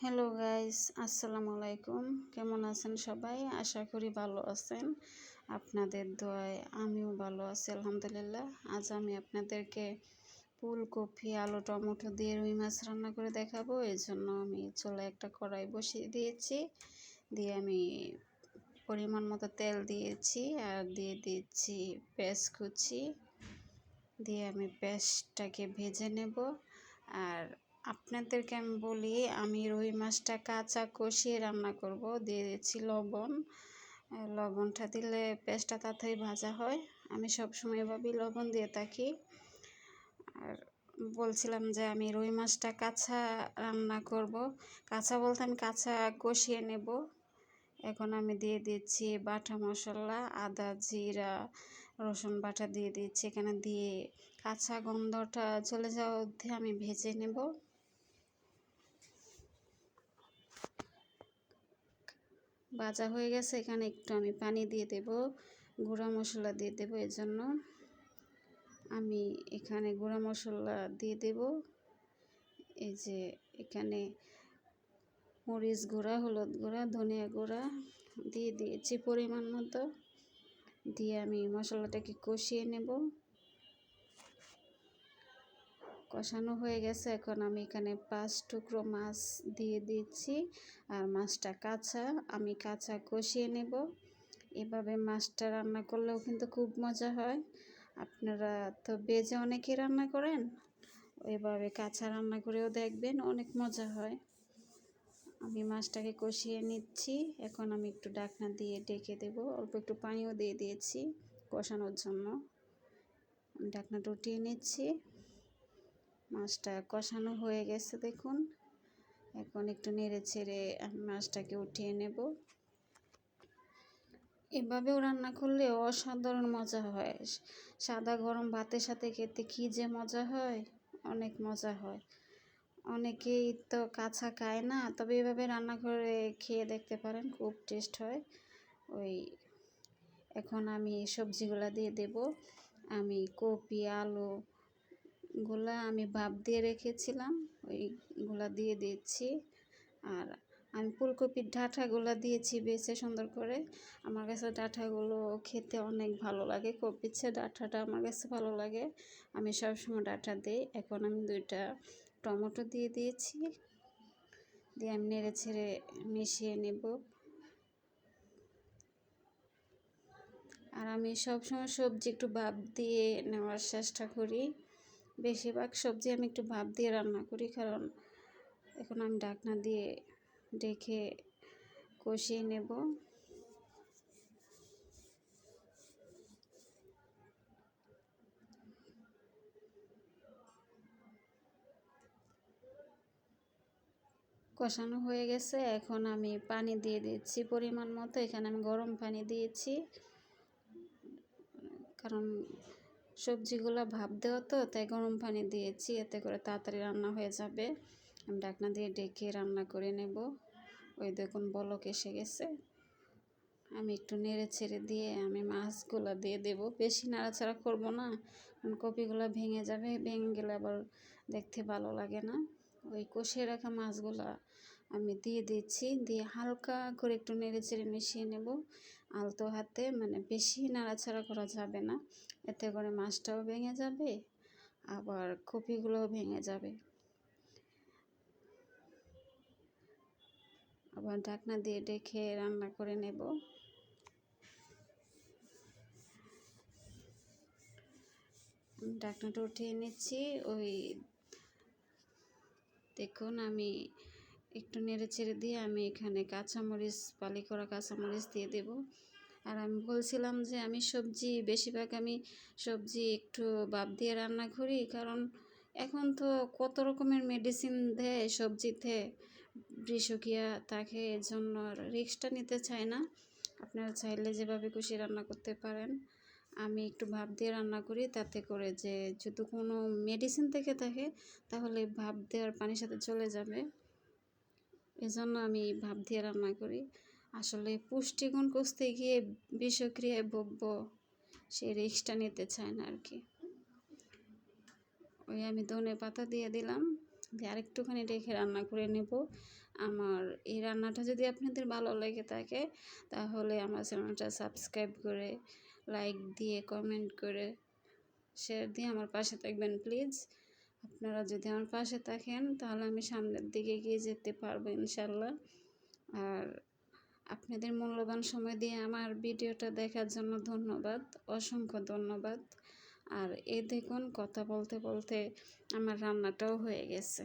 Hello guys আসসালামু আলাইকুম কেমন আছেন সবাই? আশা করি ভালো আছেন। আপনাদের দোয়ায় আমিও ভালো আছি, আলহামদুলিল্লাহ। আজ আমি আপনাদেরকে ফুলকপি আলু, টমেটো দিয়ে রুই মাছ রান্না করে দেখাবো। এই জন্য আমি চলে একটা কড়াই বসিয়ে দিয়েছি। দিয়ে আমি পরিমাণ মতো তেল দিয়েছি আর দিয়ে দিচ্ছি পেঁয়াজ কুচি। দিয়ে আমি পেঁয়াজটাকে ভেজে নেব। আর আপনাদেরকে আমি বলি, আমি রুই মাছটা কাঁচা কষিয়ে রান্না করব। দিয়ে দিচ্ছি লবণ। লবণটা দিলে পেঁয়াজটা তাড়াতাড়ি ভাজা হয়। আমি সবসময় এভাবেই লবণ দিয়ে থাকি। আর বলছিলাম যে আমি রুই মাছটা কাঁচা রান্না করব। কাঁচা বলতে আমি কাঁচা কষিয়ে নেব। এখন আমি দিয়ে দিচ্ছি বাটা মশলা, আদা, জিরা, রসুন বাটা দিয়ে দিচ্ছি। এখানে দিয়ে কাঁচা গন্ধটা চলে যাওয়া অবধি আমি ভেজে নেব। ভাজা হয়ে গেছে, এখানে একটু আমি পানি দিয়ে দেব, গুঁড়া মশলা দিয়ে দেব, এজন্য আমি এখানে গুঁড়া মশলা দিয়ে দেব। এই যে এখানে মরিচ গুঁড়া, হলুদ গুঁড়া, ধনিয়া গুঁড়া দিয়ে দিয়েছি পরিমাণ মতো, দিয়ে আমি মশলাটাকে কষিয়ে নেব। কষানো হয়ে গেছে। এখন আমি এখানে পাঁচ টুকরো মাছ দিয়ে দিচ্ছি আর মাছটা কাঁচা। আমি কাঁচা কষিয়ে নেব। এভাবে মাছটা রান্না করলেও কিন্তু খুব মজা হয়। আপনারা তো বেজে অনেকেই রান্না করেন। এভাবে কাঁচা রান্না করেও দেখবেন অনেক মজা হয়। আমি মাছটাকে কষিয়ে নিচ্ছি। এখন আমি একটু ডাকনা দিয়ে ডেকে দেব। অল্প একটু পানিও দিয়ে দিয়েছি কষানোর জন্য। ডাকনাটা উঠিয়ে নিচ্ছি। মাছটা কষানো হয়ে গেছে দেখুন। এখন একটু নেড়ে ছেড়ে আমি মাছটাকে উঠিয়ে নেব। এভাবেও রান্না করলে অসাধারণ মজা হয়। সাদা গরম ভাতের সাথে খেতে কী যে মজা হয়? অনেক মজা হয়। অনেকেই তো কাঁচা খায় না, তবে এভাবে রান্না করে খেয়ে দেখতে পারেন, খুব টেস্ট হয়। ওই এখন আমি সবজিগুলো দিয়ে দেব। আমি কপি, আলু গুলা আমি ভাপ দিয়ে রেখেছিলাম ওইগুলা দিয়ে দিচ্ছি। আর আমি ফুলকপির ডাঁটাগুলো দিয়েছি বেছে সুন্দর করে। আমার কাছে ডাঁটাগুলো খেতে অনেক ভালো লাগে কপির চেয়ে ডাঁটাটা আমার কাছে ভালো লাগে। আমি সবসময় ডাঁটা দিই। এখন আমি দুইটা টমেটো দিয়ে দিয়েছি। দিয়ে আমি নেড়ে ছেড়ে মিশিয়ে নেব। আর আমি সবসময় সবজি একটু ভাপ দিয়ে নেওয়ার চেষ্টা করি। বেশিরভাগ সবজি আমি একটু ভাপ দিয়ে রান্না করি, কারণ এখন আমি ডাকনা দিয়ে ডেকে কষিয়ে নেব। কষানো হয়ে গেছে, এখন আমি পানি দিয়ে দিচ্ছি পরিমাণ মতো। এখানে আমি গরম পানি দিয়েছি, কারণ সবজিগুলো ভাপ দেওয়া তো, তাই গরম পানি দিয়েছি, এতে করে তাড়াতাড়ি রান্না হয়ে যাবে। আমি ডাকনা দিয়ে ডেকে রান্না করে নেব। ওই দেখুন বলক এসে গেছে। আমি একটু নেড়ে ছেড়ে দিয়ে আমি মাছগুলো দিয়ে দেব। বেশি নাড়াচাড়া করব না, কারণ কপিগুলো ভেঙে যাবে, ভেঙে গেলে আবার দেখতে ভালো লাগে না। ওই কষিয়ে রাখা মাছগুলো আমি দিয়ে দিচ্ছি, দিয়ে হালকা করে একটু নেড়ে চেড়ে মিশিয়ে নেব। আলতো হাতে মানে বেশি নাড়াচাড়া করা যাবে না। এতে করে মাছটাও ভেঙে যাবে, আবার কপিগুলোও ভেঙে যাবে। আবার ঢাকনা দিয়ে ডেকে রান্না করে নেব। ঢাকনাটা উঠিয়ে নিচ্ছি, ওই দেখুন আমি একটু নেড়ে ছেড়ে দিয়ে আমি এখানে কাঁচামরিচ পালি করা কাঁচামরিচ দিয়ে দেব। আর আমি বলছিলাম যে আমি সবজি, বেশিরভাগ আমি সবজি একটু বাপ দিয়ে রান্না করি, কারণ এখন তো কত রকমের মেডিসিন দেয় সবজিতে। বিষকিয়া তাকে এর জন্য রিক্সটা নিতে চায় না। আপনারা চাইলে যেভাবে খুশি রান্না করতে পারেন। আমি একটু ভাপ দিয়ে রান্না করি, তাতে করে যে যদি কোনো মেডিসিন থেকে থাকে, তাহলে ভাপ দেওয়ার পানির সাথে চলে যাবে। এজন্য আমি ভাপ দিয়ে রান্না করি। আসলে পুষ্টিগুণ কষতে গিয়ে বিষক্রিয়ায় ভুগবো সেই রিক্সটা নিতে চায় না আর কি ওই আমি ধনে পাতা দিয়ে দিলাম, দিয়ে আরেকটুখানি রেখে রান্না করে নেব। আমার এই রান্নাটা যদি আপনাদের ভালো লেগে থাকে, তাহলে আমার চ্যানেলটা সাবস্ক্রাইব করে, লাইক দিয়ে, কমেন্ট করে, শেয়ার দিয়ে আমার পাশে থাকবেন, প্লিজ। আপনারা যদি আমার পাশে থাকেন, তাহলে আমি সামনের দিকে গিয়ে যেতে পারব ইনশাল্লাহ। আর আপনাদের মূল্যবান সময় দিয়ে আমার ভিডিওটা দেখার জন্য ধন্যবাদ, অসংখ্য ধন্যবাদ। আর এ দেখুন, কথা বলতে বলতে আমার রান্নাটাও হয়ে গেছে।